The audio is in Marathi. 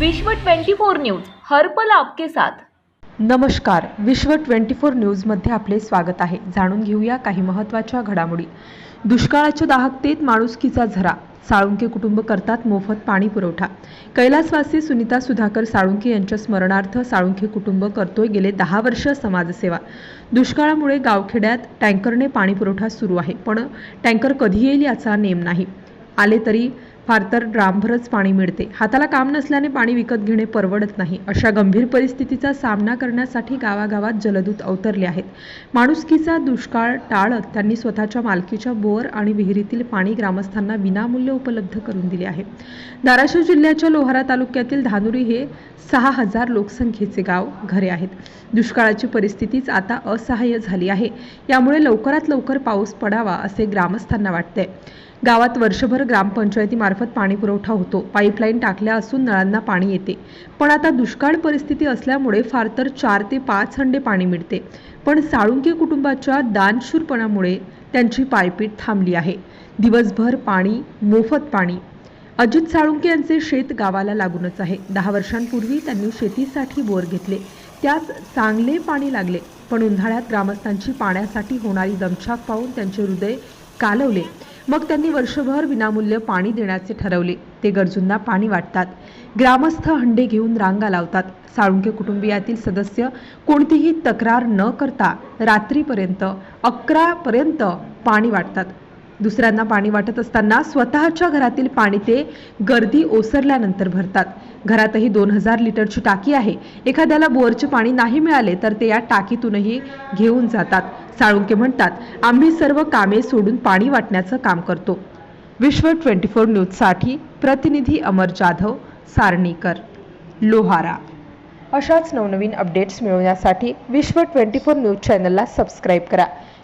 विश्व 24 न्यूज हर्पल आपके साथ. नमस्कार. विश्व 24 न्यूजमध्ये आपले स्वागत आहे. जाणून घेऊया काही महत्त्वाच्या घडामोडी. दुष्काळाच्या दाहकतेत माणुसकीचा झरा. साळुंके कुटुंब करतात मोफत पाणी पुरवठा कैलासवासी सुनीता सुधाकर साळुंके यांच्या स्मरणार्थ साळुंके कुटुंब करतोय गेले दहा वर्ष समाजसेवा. दुष्काळामुळे गावखेड्यात टँकरने पाणी पुरवठा सुरू आहे पण टँकर कधी येईल याचा नेम नाही. आले तरी फार तर ड्रामभरच पाणी मिळते. हाताला काम नसल्याने पाणी विकत घेणे परवडत नाही. अशा गंभीर परिस्थितीचा सामना करण्यासाठी गावागावात जलदूत अवतरले आहेत. माणुसकीचा दुष्काळ टाळत त्यांनी स्वतःच्या मालकीच्या बोअर आणि विहिरीतील पाणी ग्रामस्थांना विनामूल्य उपलब्ध करून दिले आहे. धाराशिव जिल्ह्याच्या लोहारा तालुक्यातील धानुरी हे सहा हजार लोकसंख्येचे गाव घरे आहेत. दुष्काळाची परिस्थितीच आता असहाय्य झाली आहे. यामुळे लवकरात लवकर पाऊस पडावा असे ग्रामस्थांना वाटते गावात वर्षभर ग्रामपंचायतीमार्फत पाणी पुरवठा होतो. पाईपलाईन टाकल्या असून नळांना पाणी येते. पण आता दुष्काळ परिस्थिती असल्यामुळे फार तर चार ते पाच हंडे पाणी मिळते. पण साळुंके कुटुंबाच्या दानशूरपणामुळे त्यांची पायपीट थांबली आहे. दिवसभर पाणी मोफत पाणी. अजित साळुंके यांचे शेत गावाला लागूनच आहे. दहा वर्षांपूर्वी त्यांनी शेतीसाठी बोर घेतले. त्यास चांगले पाणी लागले. पण उन्हाळ्यात ग्रामस्थांची पाण्यासाठी होणारी दमछाक पाहून त्यांचे हृदय कालवले. मग त्यांनी वर्षभर विनामूल्य पाणी देण्याचे ठरवले. ते गरजूंना पाणी वाटतात. ग्रामस्थ हंडे घेऊन रांगा लावतात. साळुंके कुटुंबियातील सदस्य कोणतीही तक्रार न करता रात्रीपर्यंत अकरापर्यंत पाणी वाटतात. दुसऱ्यांना पाणी वाटत असताना स्वतःच्या घरातील पाणी ते गर्दी ओसरल्यानंतर भरतात. घरातही दोन हजार लिटरची टाकी आहे. एखाद्याला बोअरचे पाणी नाही मिळाले तर ते या टाकीतूनही घेऊन जातात. साळुंके म्हणतात आम्ही सर्व कामे सोडून पाणी वाटण्याचं काम करतो. विश्व ट्वेंटी फोर न्यूजसाठी प्रतिनिधी अमर जाधव सारणीकर लोहारा. अशाच नवनवीन अपडेट्स मिळवण्यासाठी विश्व ट्वेंटी फोर न्यूज चॅनलला सबस्क्राईब करा.